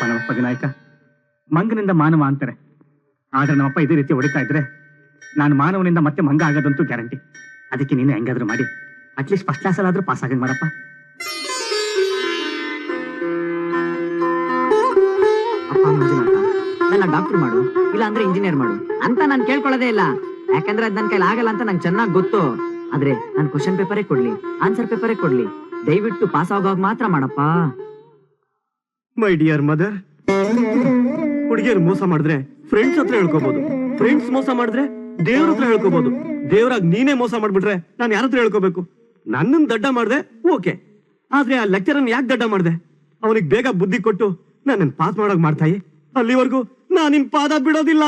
ಪಾಪ ಮಂಗನಿಂದ ಮಾನವ ಅಂತಾರೆ. ಆದ್ರೆ ನಮ್ಮಪ್ಪ ಇದೇ ರೀತಿ ಹೊಡಿತಾ ಇದ್ರೆ ನಾನು ಮಾನವನಿಂದ ಮತ್ತೆ ಮಂಗ ಆಗೋದಂತೂ ಗ್ಯಾರಂಟಿ. ಅದಕ್ಕೆ ನೀನು ಹೆಂಗಾದ್ರೂ ಮಾಡಿ. ಅಟ್ಲೀಸ್ಟ್ ಫಸ್ಟ್ ಕ್ಲಾಸ್ ಆದ್ರೂ ಪಾಸ್ ಆಗಂಗ್ ಮಾಡಪ್ಪ ಅಪ್ಪ ನನ್ನ ಡಾಕ್ಟರ್ ಮಾಡು ಇಲ್ಲ ಅಂದ್ರೆ ಇಂಜಿನಿಯರ್ ಮಾಡು. ಅಂತ ನಾನು ಕೇಳ್ಕೊಳ್ಳೋದೇ ಇಲ್ಲ. ಯಾಕಂದ್ರೆ ಅದ್ ನನ್ ಕೈಲಿ ಆಗಲ್ಲ ಅಂತ ನಂಗೆ ಚೆನ್ನಾಗಿ ಗೊತ್ತು. ಆದ್ರೆ ನಾನು ಕ್ವಶನ್ ಪೇಪರೇ ಕೊಡ್ಲಿ ಆನ್ಸರ್ ಪೇಪರೇ ಕೊಡ್ಲಿ. ದಯವಿಟ್ಟು ಪಾಸ್ ಆಗೋವಾಗ ಮಾತ್ರ ಮಾಡಪ್ಪ. ಮೈ ಡಿಯರ್ ಮದರ್ ಹುಡುಗಿಯರು ಮೋಸ ಮಾಡಿದ್ರೆ ಫ್ರೆಂಡ್ಸ್ ಹತ್ರ ಹೇಳ್ಕೋಬಹುದು ಫ್ರೆಂಡ್ಸ್ ಮೋಸ ಮಾಡಿದ್ರೆ ದೇವ್ರ ಹತ್ರ ಹೇಳ್ಕೋಬಹುದು ದೇವ್ರಾಗ್ ನೀನೇ ಮೋಸ ಮಾಡ್ಬಿಟ್ರೆ ನಾನು ಯಾರ ಹತ್ರ ಹೇಳ್ಕೋಬೇಕು? ನನ್ನನ್ ದಡ್ಡ ಮಾಡ್ದೆ, ಓಕೆ. ಆದ್ರೆ ಆ ಲೆಕ್ಚರನ್ ಯಾಕೆ ದಡ್ಡ ಮಾಡ್ದೆ? ಅವನಿಗೆ ಬೇಗ ಬುದ್ಧಿ ಕೊಟ್ಟು ನನ್ನ ಪಾಸ್ ಮಾಡೋಕ್ ಮಾಡ್ತಾಯಿ? ಅಲ್ಲಿವರೆಗೂ ನಾನು ನಿನ್ ಪಾದ ಬಿಡೋದಿಲ್ಲ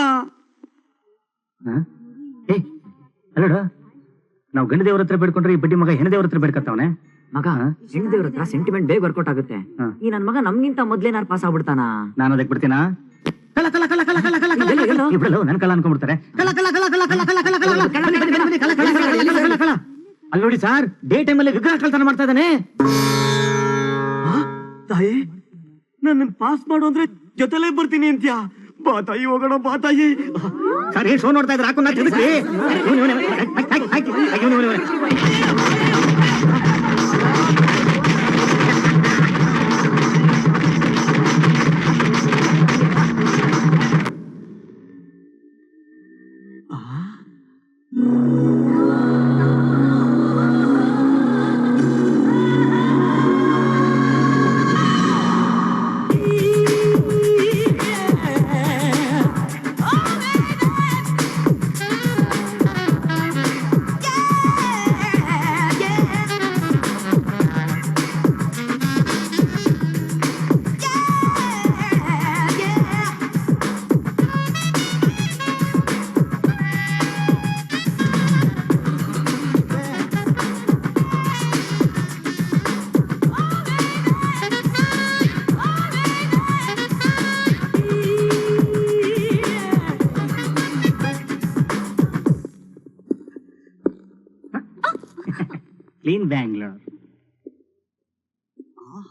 ನಾವು ಗಂಡ ದೇವ್ರ ಹತ್ರ ಬೇಡ್ಕೊಂಡ್ರೆ ಈ ಬಡ್ಡಿ ಮಗ ಹೆಣ ದೇವ್ರ ಹತ್ರ ಬೇಡ್ಕತ್ತವನೆ. ಮಗ ಹೆಂಡದೇವ್ರ ದೇವ್ರ ಹತ್ರ ಸೆಂಟಿಮೆಂಟ್ ಬೇಗ ವರ್ಕೌಟ್ ಆಗುತ್ತೆ. ಈ ನನ್ ಮಗ ನಮ್ಗಿಂತ ಮೊದ್ಲೇನಾರು ಪಾಸ್ ಆಗ್ಬಿಡ್ತಾನ ನಾನು ಅದಕ್ಕೆ ಬಿಡ್ತೀನಾ ಕಲ ಕಲ ಕಲ ಕಲ ಕಲ ಕಲ ಕಲ? ಇಬ್ರಲ್ಲ ನನ್ ಕಳ ಅನ್ಕೊಂಡ್ಬಿಡ್ತಾರೆ ಕಲ ಕಲ ಕಲ ಕಲ ಕಲ ಕಲ ಕಲ ಕಲ ಕಲ ಕಲ, ಕಲ, ಕಲ, ಕಲ, ಕಲ, ಕಲ. ಅಲ್ಲಿ ನೋಡಿ ಸರ್ ಡೇ ಟೈಮಲ್ಲಿ ವಿಗ್ರಹ ಕಳ್ತನ ಮಾಡ್ತಾ ಇದ್ದಾನೆ? ತಾಯಿ ನನ್ನ ಪಾಸ್ ಮಾಡು ಅಂದ್ರೆ ಜೊತೆಲೇ ಬರ್ತೀನಿ ಅಂತ್ಯಾ ಬಾ ತಾಯಿ ಹೋಗೋಣ ಬಾ ತಾಯಿ ಸರ್ ಏನ್ ಶೋ ನೋಡ್ತಾ ಇದ್ರೆ ಹಾಕೊಂಡು in Bangalore. Ah,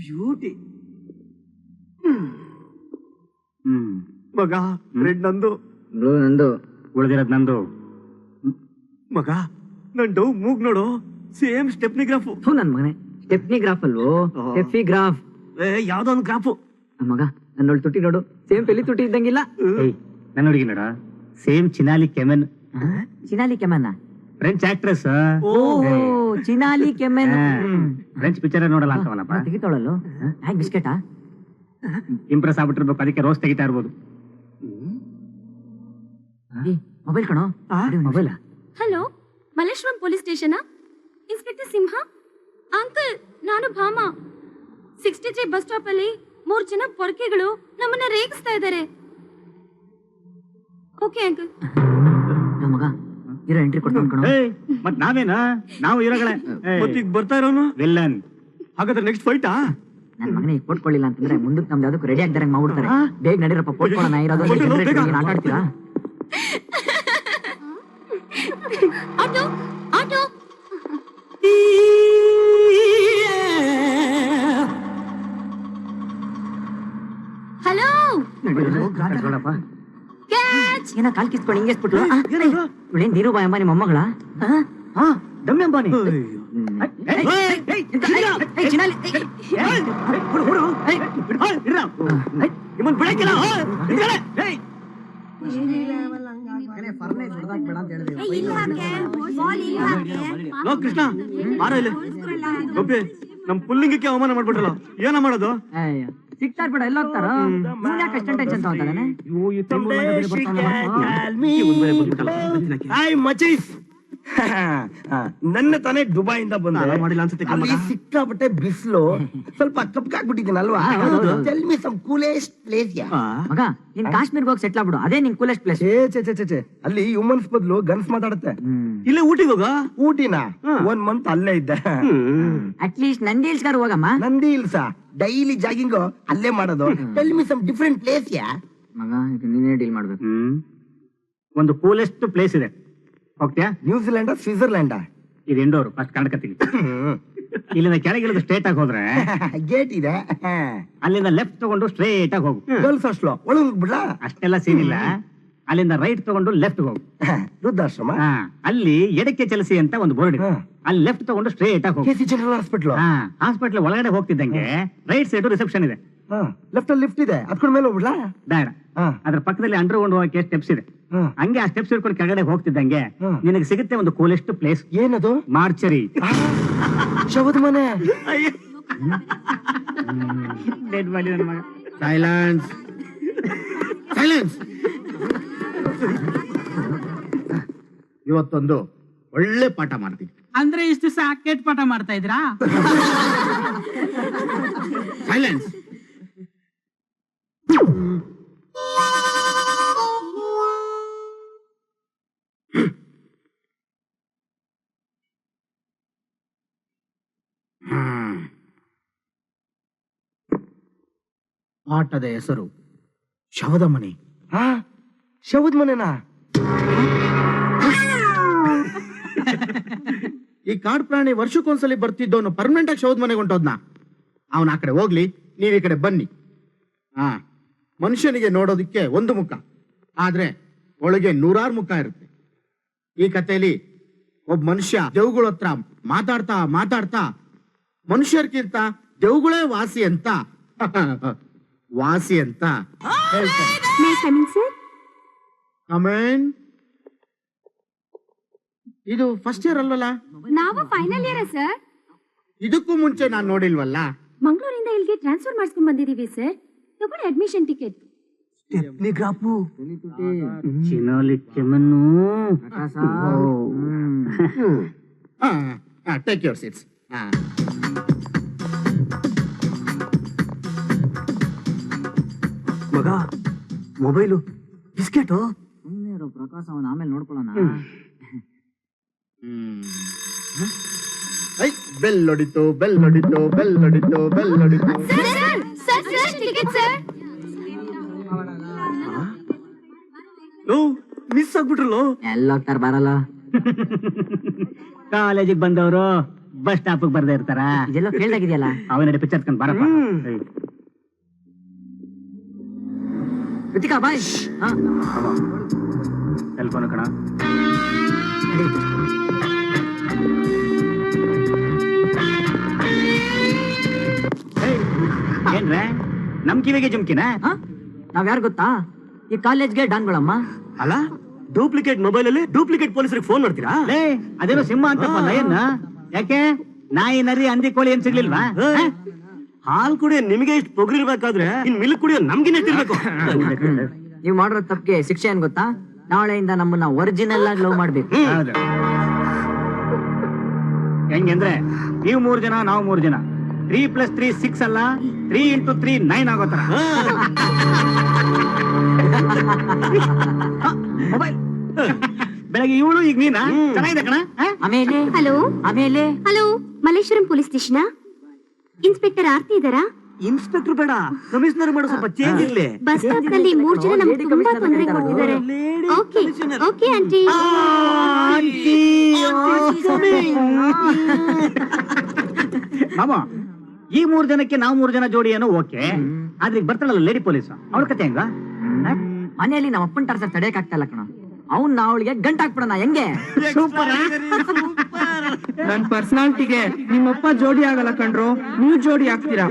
beauty. Hmm. Hmm. ಮಗ ರೆಡ್ ನಂದು. ಬ್ಲೂ ನಂದು. ಉಳಿದಿರೋದು ನಂದು. ಮಗ ನನ್ ಡೌ ಮೂಗ್ ನೋಡು. ಸೇಮ್ ಸ್ಟೆಪ್ನಿಗ್ರಾಫ್ ಥೂ ನನ್ ಮಗನೆ. ಸ್ಟೆಪ್ನಿಗ್ರಾಫ್ ಅಲ್ವೋ? ಸ್ಟೆಫಿಗ್ರಾಫ್ ಏ ಯಾವ್ದೋ ಒಂದು ಗ್ರಾಫು? ನನ್ ಮಗ ನನ್ನೊಳ್ ತುಟಿ ನೋಡು. ಸೇಮ್ ಪೆಲಿ ತುಟಿ ಇದ್ದಂಗಿಲ್ಲ. ನನ್ನ ಹುಡುಗಿ ನೋಡ. ಸೇಮ್ ಚಿನಾಲಿ ಕೆಮನ್. ಚಿನಾಲಿ ಕೆಮನ್ನ. ಫ್ರೆಂಚ್ ಆಕ್ಟ್ರೆಸ್ ಓ ಚಿನಾಲಿ ಕೆಮೆನ್ ಫ್ರೆಂಚ್ ಪಿಕ್ಚರ್ ನೋಡಲ್ಲ ಅಂತವಲ್ಲಪ್ಪ ತೆಗಿತಾಳಲ್ಲೋ ಹ್ಯಾಂಗ್ ಬಿಸ್ಕೆಟಾ? ಇಂಪ್ರೆಸ್ ಆಗ್ಬಿಟ್ಟಿರ್ಬೇಕು. ಅದಕ್ಕೆ ರೋಸ್ ತೆಗಿತಾ ಇರ್ಬೋದು ಮೊಬೈಲ್ ಕಣೋ. ಮೊಬೈಲ್? ಹಲೋ ಮಲ್ಲೇಶ್ವರಂ ಪೊಲೀಸ್ ಸ್ಟೇಷನಾ? ಇನ್ಸ್ಪೆಕ್ಟರ್ ಸಿಂಹ? ಅಂಕಲ್ ನಾನು Bhama. Sixty three bus stop ಅಲ್ಲಿ ಮೂರ್ ಜನ ಪೊರಕೆಗಳು ನಮ್ಮನ್ನ ರೇಗಿಸ್ತಾ ಇದ್ದಾರೆ. Okay uncle. ಇರೋ ಎಂಟ್ರಿ ಕೊಡ್ತಾನೆ ಕಣೋ. ಮತ್ ನಾವೇನಾ? ನಾವು ಇರೋಗಳೇ ಮತ್ತೀಗ ಬರ್ತಾ ಇರೋನು? ವಿಲ್ಲನ್ ಹಾಗಾದ್ರೆ ನೆಕ್ಸ್ಟ್ ಫೈಟಾ ನನ್ನ ಮಗನೇ ಈಗ ಕೊಟ್ಕೊಳ್ಳಿಲ್ಲ ಅಂತಂದ್ರೆ ಮುಂದಕ್ಕೆ ನಮ್ದು ಅದಕ್ಕೆ ರೆಡಿ ಆಗ್ತಾರೆ ಮಾಡ್ಬಿಡ್ತಾರೆ. ಬೇಗ ನಡೀರಪ್ಪ ಕೊಟ್ಕೊಳ್ಳೋಣ ಇರೋದು ಬೇಗ. ಆಟ ಆಡ್ತೀರಾ? Auto auto. ಹಲೋ ಏನೋ ಕಾಲ್ ಕಿಸ್ಕೊಂಡು ಹಿಂಗೆ ಎಸ್ಬಿಟ್ಲು ಇವಳೇನ್ ಧೀರುಬಾಯಿ ಅಂಬಾನಿ ಮೊಮ್ಮಗಳ ದಮ್ಯ ಅಂಬಾನಿ ಕೃಷ್ಣ ಬಾರೋ ಇಲ್ಲಿ ನಮ್ ಪುಲ್ಲಿಂಗಕ್ಕೆ ಅವಮಾನ ಮಾಡ್ಬಿಟ್ರಲ್ಲ ಏನ ಮಾಡೋದು? ಸಿಗ್ತಾರ ಬಿಡ ಎಲ್ಲ ಹೋಗ್ತಾರ? ಯಾಕೆ ಅಷ್ಟೊಂದು ಟೆನ್ಷನ್ ತಗೊಂತಾನೆ? ನನ್ನ ತಾನೇ ದುಬೈಯಿಂದ ಬಂದೆ. ಮಾಡಿಲ್ಲ ಅನ್ಸುತ್ತೆ ಅಲ್ಲಿ. ಸಿಕ್ಕಾಪಟ್ಟೆ ಬಿಸಿಲು. ಸ್ವಲ್ಪ ಕಪ್ಕಾಗ್ಬಿಟ್ಟಿದ್ದೀನಲ್ವಾ tell me some coolest place ಯಾ ಮಗ ನೀನ್ ಕಾಶ್ಮೀರ್ಗೆ ಹೋಗಿ ಸೆಟ್ಲ್ ಆಗ್ಬಿಡು. ಅದೇ ನಿನ್ ಕೂಲೆಸ್ಟ್ ಪ್ಲೇಸ್ ಛೇ ಚೇ ಚೇ ಛೇ ಅಲ್ಲಿ ಹ್ಯೂಮನ್ಸ್ ಬದಲು ಗನ್ಸ್ ಮಾತಾಡುತ್ತೆ. ಇಲ್ಲೇ ಊಟಿಗೆ ಹೋಗ? ಊಟಿನ. ಒನ್ ಮಂತ್ ಅಲ್ಲೇ ಇದ್ದೆ. ಅಟ್ ಲೀಸ್ಟ್ ನಂದಿ ಹಿಲ್ಸ್ಗಾರು ಹೋಗಮ್ಮ. ನಂದಿ ಇಲ್ಸ ಡೈಲಿ ಜಾಗಿಂಗ್ ಅಲ್ಲೇ ಮಾಡೋದು. Tell me some different place ಯಾ ಮಗ ಇದು ನೀನೇ ಡೀಲ್ ಮಾಡ್ಬೇಕು. ಒಂದು ಕೂಲೆಸ್ಟ್ ಪ್ಲೇಸ್ ಇದೆ. ಹೋಗ್ತೀಯಾ ನ್ಯೂಜಿಲೆಂಡ್ ಸ್ವಿಟ್ಜರ್ಲೆಂಡ್? ಇದು ಇಂಡೋರ್ ಫಸ್ಟ್ ಕರ್ನಾಟಕ ಇಲ್ಲಿಂದ ಕೆಳಗಿಳಿದು ಸ್ಟ್ರೇಟ್ ಆಗಿ ಹೋದ್ರೆ ಗೇಟ್ ಇದೆ. ಅಲ್ಲಿಂದ ಲೆಫ್ಟ್ ತಗೊಂಡು ಸ್ಟ್ರೇಟ್ ಆಗಿ ಹೋಗು. ಗರ್ಲ್ಸ್ ಅಷ್ಟು ಒಳಗೆ ಹೋಗ್ಬಿಡ್ಲಾ? ಅಷ್ಟೆಲ್ಲ ಸೀನ್ ಇಲ್ಲ. ಅಲ್ಲಿಂದ ರೈಟ್ ತಗೊಂಡು ಲೆಫ್ಟ್ ಹೋಗು. ವೃದ್ಧಾಶ್ರಮ? ಅಲ್ಲಿ ಎಡಕ್ಕೆ ಚಲಿಸಿ ಅಂತ ಒಂದು ಬೋರ್ಡ್ ಇದೆ. ಅಲ್ಲಿ ಲೆಫ್ಟ್ ತಗೊಂಡು ಸ್ಟ್ರೇಟ್ ಆಗಿ ಹೋಗಿ. ಜನರಲ್ ಹಾಸ್ಪಿಟ್ಲ್ ಹಾಸ್ಪಿಟಲ್ ಒಳಗಡೆ ಹೋಗ್ತಿದ್ದಂಗೆ ರೈಟ್ ಸೈಡ್ ರಿಸೆಪ್ಷನ್ ಇದೆ. ಲೆಫ್ಟ್ ಅಲ್ಲಿ ಲಿಫ್ಟ್ ಇದೆ. ಅದ್ಕೊಂಡ್ ಮೇಲೆ ಹೋಗ್ಬಿಡ್ಲಾ? ಬೇಡ. ಅದ್ರ ಪಕ್ಕದಲ್ಲಿ ಅಂಡರ್ ಹೋಗಕ್ಕೆ ಸ್ಟೆಪ್ಸ್ ಇದೆ. ಹಂಗೆ ಆ ಸ್ಟೆಪ್ಸ್ ಹಿಡ್ಕೊಂಡು ಕೆಳಗಡೆ ಹೋಗ್ತಿದ್ದಂಗೆ. ನಿನಗೆ ಸಿಗುತ್ತೆ ಒಂದು ಕೂಲೆಸ್ಟ್ ಪ್ಲೇಸ್ ಏನದು? ಮಾರ್ಚರಿ ಆ, ಶವದ ಮನೆ. ಡೆಡ್ ಬಾಡಿ ನನ್ನ ಮಗ. ಸೈಲೆನ್ಸ್ ಸೈಲೆನ್ಸ್ ಇವತ್ತೊಂದು ಒಳ್ಳೆ ಪಾಠ ಮಾಡ್ತೀನಿ. ಅಂದ್ರೆ ಇಷ್ಟು ಸಾಕೆಟ್ ಕೆಟ್ಟ ಪಾಠ ಮಾಡ್ತಾ ಇದ್ರಾ ಸೈಲೆನ್ಸ್ ಪಾಠದ ಹೆಸರು ಶವದ ಮನೆ ಹಾ ಶವದ ಮನೆನಾ ಈ ಕಾಡು ಪ್ರಾಣಿ ವರ್ಷಕ್ಕೊಂದ್ಸಲಿ ಬರ್ತಿದ್ದವನು ಪರ್ಮನೆಂಟ್ ಆಗಿ ಶವದ ಮನೆಗೆ ಹೊಂಟೋದ್ನ? ಅವನ ಆ ಕಡೆ ಹೋಗ್ಲಿ ನೀವು ಈ ಕಡೆ ಬನ್ನಿ. ಹಾ ಮನುಷ್ಯನಿಗೆ ನೋಡೋದಿಕ್ಕೆ ಒಂದು ಮುಖ ಆದ್ರೆ ಒಳಗೆ ನೂರಾರು ಮುಖ ಇರುತ್ತೆ. ಈ ಕಥೆಯಲ್ಲಿ ಒಬ್ಬ ಮನುಷ್ಯ ದೇವುಗಳ ಹತ್ರ ಮಾತಾಡ್ತಾ ಮಾತಾಡ್ತಾ ಮನುಷ್ಯರ್ಗಿಂತ ದೇವುಗಳೇ ವಾಸಿ ಅಂತ. ವಾಸಿ ಅಂತ ಸರ್ ಕಮೆಂಟ್ ಇದು ಫಸ್ಟ್ ಇಯರ್ ಅಲ್ವಲ್ಲ ನಾವು ಫೈನಲ್ ಇಯರ್ ಸರ್ ಇದಕ್ಕೂ ಮುಂಚೆ ನಾನು ನೋಡಿಲ್ವಲ್ಲ ಮಂಗಳೂರಿಂದ ಇಲ್ಲಿಗೆ ಟ್ರಾನ್ಸ್ಫರ್ ಮಾಡಿಸ್ಕೊಂಡ್ ಬಂದಿದೀವಿ ಸರ್ ತಗೊಳ್ಳಿ ಅಡ್ಮಿಷನ್ ಟಿಕೆಟ್ ಚಿನ್ನೋಲಿ ಕೆಮ್ಮನ್ನು take your seats mobile? Biscuit? Prakash ಅವನ್ ಆಮೇಲೆ ನೋಡ್ಕೊಳ್ಳೋಣ. ಐ ಬೆಲ್ ಹೊಡಿತು ಬೆಲ್ ಹೊಡಿತು ಬೆಲ್ ಹೊಡಿತು bell ಹೊಡಿತು sir sir sir. Ticket sir miss ಆಗ್ಬಿಟ್ರಲ್ಲೋ? ಎಲ್ಲೋಗ್ತಾರ ಬರಲ್ಲ? ಕಾಲೇಜಿಗೆ ಬಂದವರು ಬಸ್ ಸ್ಟಾಪ್ ಬರ್ದೇ ಇರ್ತಾರ? ಇದೆಲ್ಲ ಕೇಳ್ದಾಗಿದೆಯಲ್ಲ? ಅವನ ಪಿಕ್ಚರ್ ಬರಪ್ಪ. ಕೃತಿಕಾ ಬಾಯ್. ಹಾ. ಟೆಲಿಫೋನ್ ಕಣ. ಏನ್ರೆ? ನಮ್ ಕಿವಿಗೆ ಜುಮ್ಕಿನ? ಹಾ? ನಾವ್ ಯಾರು ಗೊತ್ತಾ? ಈ ಕಾಲೇಜ್ಗೆ ಡಾನ್ಗಳಮ್ಮ ಅಲ್ಲ ಡೂಪ್ಲಿಕೇಟ್ ಮೊಬೈಲ್ ಅಲ್ಲಿ ಡೂಪ್ಲಿಕೇಟ್ ಪೊಲೀಸರಿಗೆ ಫೋನ್ ಮಾಡ್ತೀರಾ? ಲೇ ಅದೇನೋ ಸಿಂಹ ಅಂತ ಲಯನ್ ಯಾಕೆ? ನಾಯಿ ನರಿ ಅಂದಿ ಕೋಳಿ ಏನ್ ಸಿಗ್ಲಿಲ್ವಾ? ಹಾಲ್ ಕುಡಿಯೋ ನಿಮಗೆ ಇಷ್ಟು ಪೊಗರಿರ್ಬೇಕಾದ್ರೆ ಇನ್ ಮಿಲ್ ಕುಡಿಯೋ ನಮ್ಗಿನ ಎಷ್ಟಿರ್ಬೇಕು ನೀವ್ ಮಾಡಿರೋ ತಪ್ಪಿಗೆ ಶಿಕ್ಷೆ ಏನ್ ಗೊತ್ತಾ? ನಾಳೆಯಿಂದ ನಮ್ಮನ್ನ ಒರಿಜಿನಲ್ ಆಗಿ ಲವ್ ಮಾಡ್ಬೇಕು. ಹೌದು ಹೆಂಗಂದ್ರೆ ನೀವು ಮೂರ್ ಜನ ನಾವು ಮೂರ್ ಜನ. ತ್ರೀ ಪ್ಲಸ್ ತ್ರೀ ಸಿಕ್ಸ್ ಅಲ್ಲ ತ್ರೀ ಇಂಟು ತ್ರೀ ನೈನ್ ಆಗೋ ತರ ಮೊಬೈಲ್. ಬೆಳಗ್ಗೆ ಇವಳು ಈಗ ನೀನಾ? ಚೆನ್ನಾಗಿದೆ ಕಣ? ಆಮೇಲೆ? ಹಲೋ? ಆಮೇಲೆ? Hello? Malleshwaram police station? Inspector Aarti ಇದ್ದಾರಾ? ಇನ್ಸ್ಪೆಕ್ಟರ್ ಬೇಡ. ಕಮಿಷನರ್ ಮಾಡೋ ಸ್ವಲ್ಪ ಚೇಂಜ್ ಇರ್ಲಿ. ಬಸ್ ಸ್ಟಾಪ್ನಲ್ಲಿ ಮೂರ್ ಜನ ನಮ್ಗೆ ತುಂಬಾ ತೊಂದರೆ ಕೊಡ್ತಿದ್ದಾರೆ ಓಕೆ ಓಕೆ ಆಂಟಿ ಮಾಮ ಈ ಮೂರ್ ಜನಕ್ಕೆ ನಾವು ಮೂರ್ ಜನ ಜೋಡಿ ಏನೋ ಓಕೆ. ಆದ್ರೆ ಈಗ ಬರ್ತಾಳಲ್ಲ ಲೇಡಿ ಪೊಲೀಸ್ ಅವಳ ಕತೆ ಹೆಂಗ? ಮನೆಯಲ್ಲಿ ನಮ್ಮ ಅಪ್ಪನ್ ಟಾರ್ಚರ್ ತಡೆಯಕ್ ಆಗ್ತಾ ಇಲ್ಲ ಕಣ. ಅವ್ನ್ ಅವಳಿಗೆ ಗಂಟಾಕ್ಬಿಡೋಣ ಹೆಂಗೆ? ಸೂಪರ್ ನನ್ ಪರ್ಸನಾಲಿಟಿಗೆ ನಿಮ್ಮಪ್ಪ ಜೋಡಿ ಆಗಲ್ಲ ಕಣ್ರು ನೀವು ಜೋಡಿ ಆಗ್ತೀರಾ?